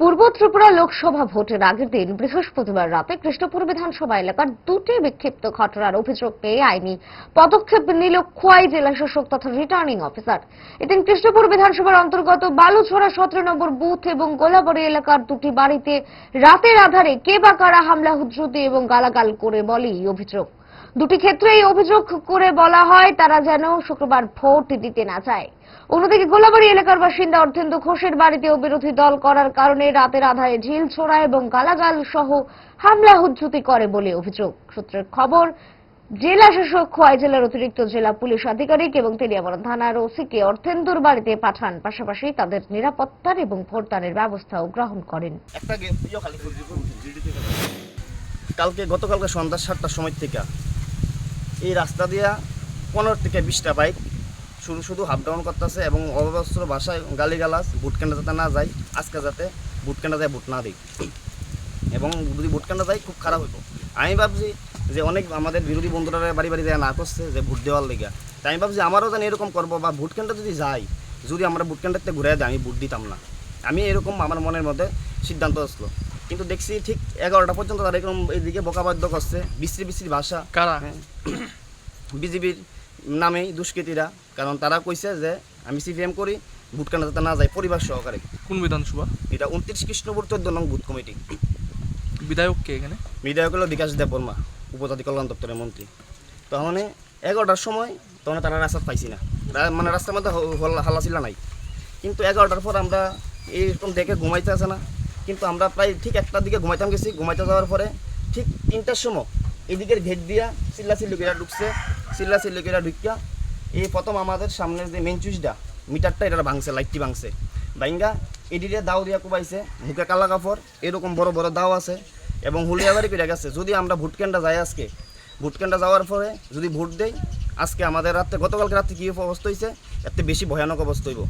পূর্ব ত্রিপুরা লোকসভা ভোটের আগের দিন বৃহস্পতিবার রাতে কৃষ্ণপুর বিধানসভা এলাকার দুটি বিক্ষিপ্ত ঘটনার অভিযোগ পেয়ে আইনি পদক্ষেপ নিল খোয়াই জেলা শাসক তথা রিটার্নিং অফিসার। এদিন কৃষ্ণপুর বিধানসভার অন্তর্গত বালুছড়া সতেরো নম্বর বুথ এবং গোলাবাড়ি এলাকার দুটি বাড়িতে রাতের আধারে কে বা কারা হামলা হুজ্জুতি এবং গালাগাল করে বলেই অভিযোগ। দুটি ক্ষেত্রে এই অভিযোগ করে বলা হয় তারা যেন শুক্রবার ভোট দিতে না চায়। অন্যদিকে গোলাবাড়ি এলাকার বাসিন্দা অর্থেন্দু ঘোষের বাড়িতেও বিরোধী দল করার কারণে রাতের আধারে ঝিল ছোড়া এবং গালাগাল সহ হামলা হুজ্জুতি করে বলে অভিযোগ। সূত্রের খবর, জেলা শাসক খোয়াই জেলার অতিরিক্ত জেলা পুলিশ আধিকারিক এবং তেলিয়ামরা থানার ওসিকে অর্থেন্দুর বাড়িতে পাঠান। পাশাপাশি তাদের নিরাপত্তার এবং ভোটদানের ব্যবস্থাও গ্রহণ করেন। কালকে, গতকালকে সন্ধ্যা সাতটার সময় থেকে এই রাস্তা দিয়া পনেরো থেকে বিশটা বাইক শুধু শুধু হাফ ডাউন করতেছে এবং অবস্ত্র ভাষায় গালিগালাজ ভোট কেন্দ্র যাতে না যায়, আজকে যাতে ভোট কেন্দ্র যায় ভোট না দিই। এবং যদি ভোট কেন্দ্র যায়, খুব খারাপ হইব। আমি ভাবছি যে অনেক আমাদের বিরোধী বন্ধুরা বাড়ি বাড়ি যায় না করছে যে ভোট দেওয়ার লেগে। তাই আমি ভাবছি আমারও যেন এরকম করব বা ভোট যদি যাই যদি আমরা ভোট কেন্দ্রতে ঘুরে যাই আমি ভোট দিতাম না। আমি এরকম আমার মনের মধ্যে সিদ্ধান্ত আসলো। কিন্তু দেখছি ঠিক এগারোটা পর্যন্ত তারা এরকম এইদিকে বকাবাদ্য করছে। বিশ্রী বিশ্রী ভাষা। কারা? বিজেপির নামেই দুষ্কৃতীরা। কারণ তারা কইছে যে আমি সিপিএম করি ভোট কেন্দ্র যাতে না যায় পরিবার সহকারে। কোন বিধানসভা? এটা উনত্রিশ কৃষ্ণপুর চোদ্দ নং বুথ কমিটি। বিধায়ক কে এখানে? বিধায়ক হলো বিকাশ দেব বর্মা উপজাতি কল্যাণ দপ্তরের মন্ত্রী। তখন এগারোটার সময় তখন তারা রাস্তা পাইছি না। মানে রাস্তার মধ্যে হল্লা- হাল্লাচিল্লা নাই। কিন্তু এগারোটার পর আমরা এইরকম দেখে ঘুমাইতে আসে না। কিন্তু আমরা প্রায় ঠিক একটার দিকে ঘুমাইতাম গেছি, ঘুমাইতে যাওয়ার পরে ঠিক তিনটার সময় এদিকের গেট দিয়া চিল্লা চিল্লি করে ঢুকছে চিল্লা চিল্লি করে ঢুকিয়া এই প্রথম আমাদের সামনের যে মেন চুইসটা মিটারটা এটা ভাঙছে, লাইটটি ভাঙছে। ভাঙ্গা এদিকে দাও দিয়া কোবাইছে মুখে কালা কাপড়, এরকম বড় বড় দাও আছে এবং হুলিয়াবাড়ি করে গেছে, যদি আমরা ভোট কেন্দ্রে যাই আজকে, ভোট কেন্দ্রে যাওয়ার পরে যদি ভোট দেই, আজকে আমাদের রাত্রে, গতকালকে রাত্রে কী অবস্থা হয়েছে এতে বেশি ভয়ানক অবস্থা হইব।